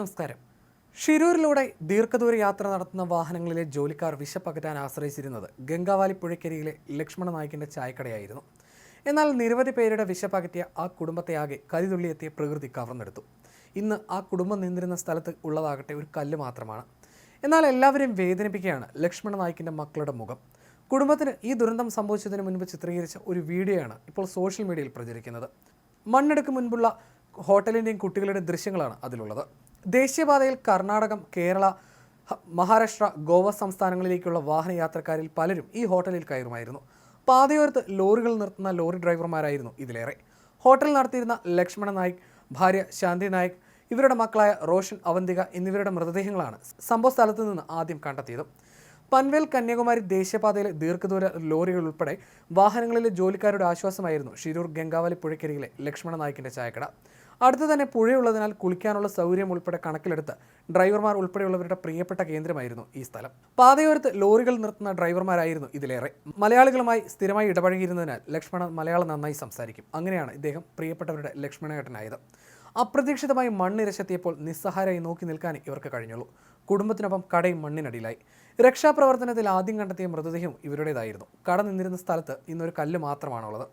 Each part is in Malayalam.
നമസ്കാരം. ഷിരൂരിലൂടെ ദീർഘദൂര യാത്ര നടത്തുന്ന വാഹനങ്ങളിലെ ജോലിക്കാർ വിശപ്പകറ്റാൻ ആശ്രയിച്ചിരുന്നത് ഗംഗാവാലി പുഴയ്ക്കരിയിലെ ലക്ഷ്മണ നായിക്കിന്റെ ചായക്കടയായിരുന്നു. എന്നാൽ നിരവധി പേരുടെ വിശപ്പകറ്റിയ ആ കുടുംബത്തെ ആകെ കരിതുള്ളിയെത്തിയ പ്രകൃതി കവർന്നെടുത്തു. ഇന്ന് ആ കുടുംബം നിന്നിരുന്ന സ്ഥലത്ത് ഉള്ളതാകട്ടെ ഒരു കല്ല് മാത്രമാണ്. എന്നാൽ എല്ലാവരെയും വേദനിപ്പിക്കുകയാണ് ലക്ഷ്മണ നായിക്കിന്റെ മക്കളുടെ മുഖം. കുടുംബത്തിന് ഈ ദുരന്തം സംഭവിച്ചതിന് മുൻപ് ചിത്രീകരിച്ച ഒരു വീഡിയോയാണ് ഇപ്പോൾ സോഷ്യൽ മീഡിയയിൽ പ്രചരിക്കുന്നത്. മണ്ണെടുക്ക് മുൻപുള്ള ഹോട്ടലിന്റെയും കുട്ടികളുടെ ദൃശ്യങ്ങളാണ് അതിലുള്ളത്. ദേശീയപാതയിൽ കർണാടകം കേരള മഹാരാഷ്ട്ര ഗോവ സംസ്ഥാനങ്ങളിലേക്കുള്ള വാഹനയാത്രക്കാരിൽ പലരും ഈ ഹോട്ടലിൽ കയറുമായിരുന്നു. പാതയോരത്ത് ലോറികൾ നിർത്തുന്ന ലോറി ഡ്രൈവർമാരായിരുന്നു ഇതിലേറെ. ഹോട്ടൽ നടത്തിയിരുന്ന ലക്ഷ്മണ നായിക് ഭാര്യ ശാന്തി നായിക് ഇവരുടെ മക്കളായ റോഷൻ അവന്തിക എന്നിവരുടെ മൃതദേഹങ്ങളാണ് സംഭവ സ്ഥലത്ത് നിന്ന് ആദ്യം കണ്ടെത്തിയത്. പൻവേൽ കന്യാകുമാരി ദേശീയപാതയിലെ ദീർഘദൂര ലോറികൾ ഉൾപ്പെടെ വാഹനങ്ങളിലെ ജോലിക്കാരുടെ ആശ്വാസമായിരുന്നു ഷിരൂർ ഗംഗാവലി പുഴക്കരിയിലെ ലക്ഷ്മണ നായിക്കിന്റെ ചായക്കട. അടുത്ത് തന്നെ പുഴയുള്ളതിനാൽ കുളിക്കാനുള്ള സൗകര്യം ഉൾപ്പെടെ കണക്കിലെടുത്ത് ഡ്രൈവർമാർ ഉൾപ്പെടെയുള്ളവരുടെ പ്രിയപ്പെട്ട കേന്ദ്രമായിരുന്നു ഈ സ്ഥലം. പാതയോരത്ത് ലോറികൾ നിർത്തുന്ന ഡ്രൈവർമാരായിരുന്നു ഇതിലേറെ. മലയാളികളുമായി സ്ഥിരമായി ഇടപഴകിയിരുന്നതിനാൽ ലക്ഷ്മണൻ മലയാളം നന്നായി സംസാരിക്കും. അങ്ങനെയാണ് ഇദ്ദേഹം പ്രിയപ്പെട്ടവരുടെ ലക്ഷ്മണേട്ടനായത്. അപ്രതീക്ഷിതമായി മണ്ണിരച്ചെത്തിയപ്പോൾ നിസ്സഹാരായി നോക്കി നിൽക്കാൻ ഇവർക്ക് കഴിഞ്ഞുള്ളൂ. കുടുംബത്തിനൊപ്പം കടയും മണ്ണിനടിയിലായി. രക്ഷാപ്രവർത്തനത്തിൽ ആദ്യം കണ്ടെത്തിയ മൃതദേഹം ഇവരുടേതായിരുന്നു. കട നിന്നിരുന്ന സ്ഥലത്ത് ഇന്നൊരു കല്ല് മാത്രമാണുള്ളത്.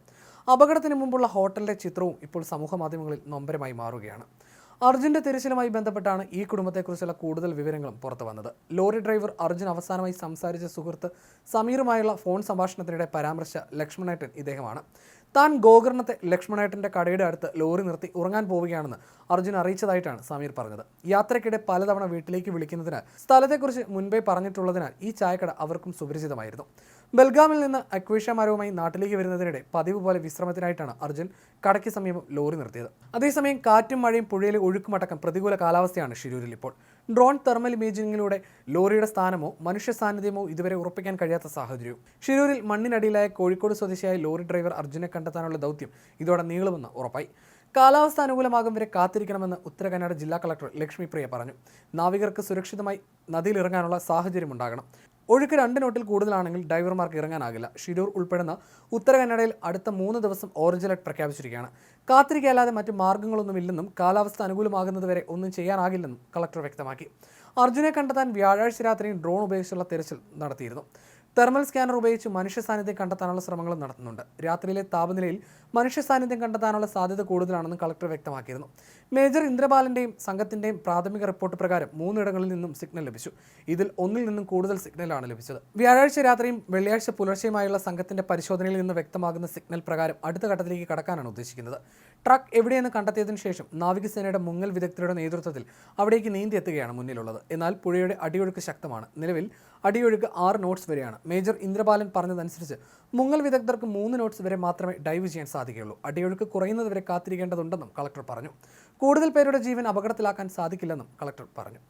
അപകടത്തിന് മുമ്പുള്ള ഹോട്ടലിന്റെ ചിത്രവും ഇപ്പോൾ സമൂഹ മാധ്യമങ്ങളിൽ നൊമ്പരമായി മാറുകയാണ്. അർജുന്റെ തിരച്ചിലുമായി ബന്ധപ്പെട്ടാണ് ഈ കുടുംബത്തെക്കുറിച്ചുള്ള കൂടുതൽ വിവരങ്ങളും പുറത്തു വന്നത്. ലോറി ഡ്രൈവർ അർജുൻ അവസാനമായി സംസാരിച്ച സുഹൃത്ത് സമീറുമായുള്ള ഫോൺ സംഭാഷണത്തിനിടെ പരാമർശ ലക്ഷ്മണേട്ടൻ ഇദ്ദേഹമാണ്. താൻ ഗോകർണത്തെ ലക്ഷ്മണേട്ടന്റെ കടയുടെ അടുത്ത് ലോറി നിർത്തി ഉറങ്ങാൻ പോവുകയാണെന്ന് അർജുൻ അറിയിച്ചതായിട്ടാണ് സമീർ പറഞ്ഞത്. യാത്രയ്ക്കിടെ പലതവണ വീട്ടിലേക്ക് വിളിക്കുന്നതിനാൽ സ്ഥലത്തെക്കുറിച്ച് മുൻപേ പറഞ്ഞിട്ടുള്ളതിനാൽ ഈ ചായക്കട അവർക്കും സുപരിചിതമായിരുന്നു. ബൽഗാമിൽ നിന്ന് അക്വേഷ്യ മരവുമായി നാട്ടിലേക്ക് വരുന്നതിനിടെ പതിവ് പോലെ വിശ്രമത്തിനായിട്ടാണ് അർജുൻ കടയ്ക്ക് സമീപം ലോറി നിർത്തിയത്. അതേസമയം കാറ്റും മഴയും പുഴയിലെ ഒഴുക്കുമടക്കം പ്രതികൂല കാലാവസ്ഥയാണ് ഷിരൂരിൽ ഇപ്പോൾ. ഡ്രോൺ തെർമൽ ഇമേജിംഗിലൂടെ ലോറിയുടെ സ്ഥാനമോ മനുഷ്യ സാന്നിധ്യമോ ഇതുവരെ ഉറപ്പിക്കാൻ കഴിയാത്ത സാഹചര്യവും. ഷിരൂരിൽ മണ്ണിനടിയിലായ കോഴിക്കോട് സ്വദേശിയായ ലോറി ഡ്രൈവർ അർജുനെ കണ്ടെത്താനുള്ള ദൗത്യം ഇതോടെ നീളുമെന്ന് ഉറപ്പായി. കാലാവസ്ഥ അനുകൂലമാകും വരെ കാത്തിരിക്കണമെന്ന് ഉത്തര കന്നഡ ജില്ലാ കളക്ടർ ലക്ഷ്മിപ്രിയ പറഞ്ഞു. നാവികർക്ക് സുരക്ഷിതമായി നദിയിലിറങ്ങാനുള്ള സാഹചര്യം ഉണ്ടാകണം ഒഴുക്ക് രണ്ട് നോട്ടിൽ കൂടുതലാണെങ്കിൽ ഡ്രൈവർമാർക്ക് ഇറങ്ങാനാകില്ല. ഷിരൂർ ഉൾപ്പെടുന്ന ഉത്തര കന്നഡയിൽ അടുത്ത മൂന്ന് ദിവസം ഓറഞ്ച് അലർട്ട് പ്രഖ്യാപിച്ചിരിക്കുകയാണ്. കാത്തിരിക്കല്ലാതെ മറ്റ് മാർഗങ്ങളൊന്നുമില്ലെന്നും കാലാവസ്ഥ അനുകൂലമാകുന്നതുവരെ ഒന്നും ചെയ്യാനാകില്ലെന്നും കളക്ടർ വ്യക്തമാക്കി. അർജുനെ കണ്ടെത്താൻ വ്യാഴാഴ്ച രാത്രി ഡ്രോൺ ഉപയോഗിച്ചുള്ള തെരച്ചിൽ നടത്തിയിരുന്നു. തെർമൽ സ്കാനർ ഉപയോഗിച്ച് മനുഷ്യ സാന്നിധ്യം കണ്ടെത്താനുള്ള ശ്രമങ്ങളും നടത്തുന്നുണ്ട്. രാത്രിയിലെ താപനിലയിൽ മനുഷ്യ സാന്നിധ്യം കണ്ടെത്താനുള്ള സാധ്യത കൂടുതലാണെന്ന് കളക്ടർ വ്യക്തമാക്കിയിരുന്നു. മേജർ ഇന്ദ്രബാലന്റെയും സംഘത്തിന്റെയും പ്രാഥമിക റിപ്പോർട്ട് പ്രകാരം മൂന്നിടങ്ങളിൽ നിന്നും സിഗ്നൽ ലഭിച്ചു. ഇതിൽ ഒന്നിൽ നിന്നും കൂടുതൽ സിഗ്നലാണ് ലഭിച്ചത്. വ്യാഴാഴ്ച രാത്രിയും വെള്ളിയാഴ്ച പുലർച്ചെയുമായുള്ള സംഘത്തിന്റെ പരിശോധനയിൽ നിന്ന് വ്യക്തമാകുന്ന സിഗ്നൽ പ്രകാരം അടുത്ത ഘട്ടത്തിലേക്ക് കടക്കാനാണ് ഉദ്ദേശിക്കുന്നത്. ട്രക്ക് എവിടെയെന്ന് കണ്ടെത്തിയതിനു ശേഷം നാവികസേനയുടെ മുങ്ങൽ വിദഗ്ധരുടെ നേതൃത്വത്തിൽ അവിടേക്ക് നീന്തിയെത്തുകയാണ് മുന്നിലുള്ളത്. എന്നാൽ പുഴയുടെ അടിയൊഴുക്ക് ശക്തമാണ്. നിലവിൽ അടിയൊഴുക്ക് ആറ് നോട്ട്സ് വരെയാണ്. മേജർ ഇന്ദ്രപാലൻ പറഞ്ഞതനുസരിച്ച് മുങ്ങൽ വിദഗ്ധർക്ക് മൂന്ന് നോട്ട്സ് വരെ മാത്രമേ ഡൈവ് ചെയ്യാൻ സാധിക്കുകയുള്ളൂ. അടിയൊഴുക്ക് കുറയുന്നതുവരെ കാത്തിരിക്കേണ്ടതുണ്ടെന്നും കളക്ടർ പറഞ്ഞു. കൂടുതൽ പേരുടെ ജീവൻ അപകടത്തിലാക്കാൻ സാധിക്കില്ലെന്നും കളക്ടർ പറഞ്ഞു.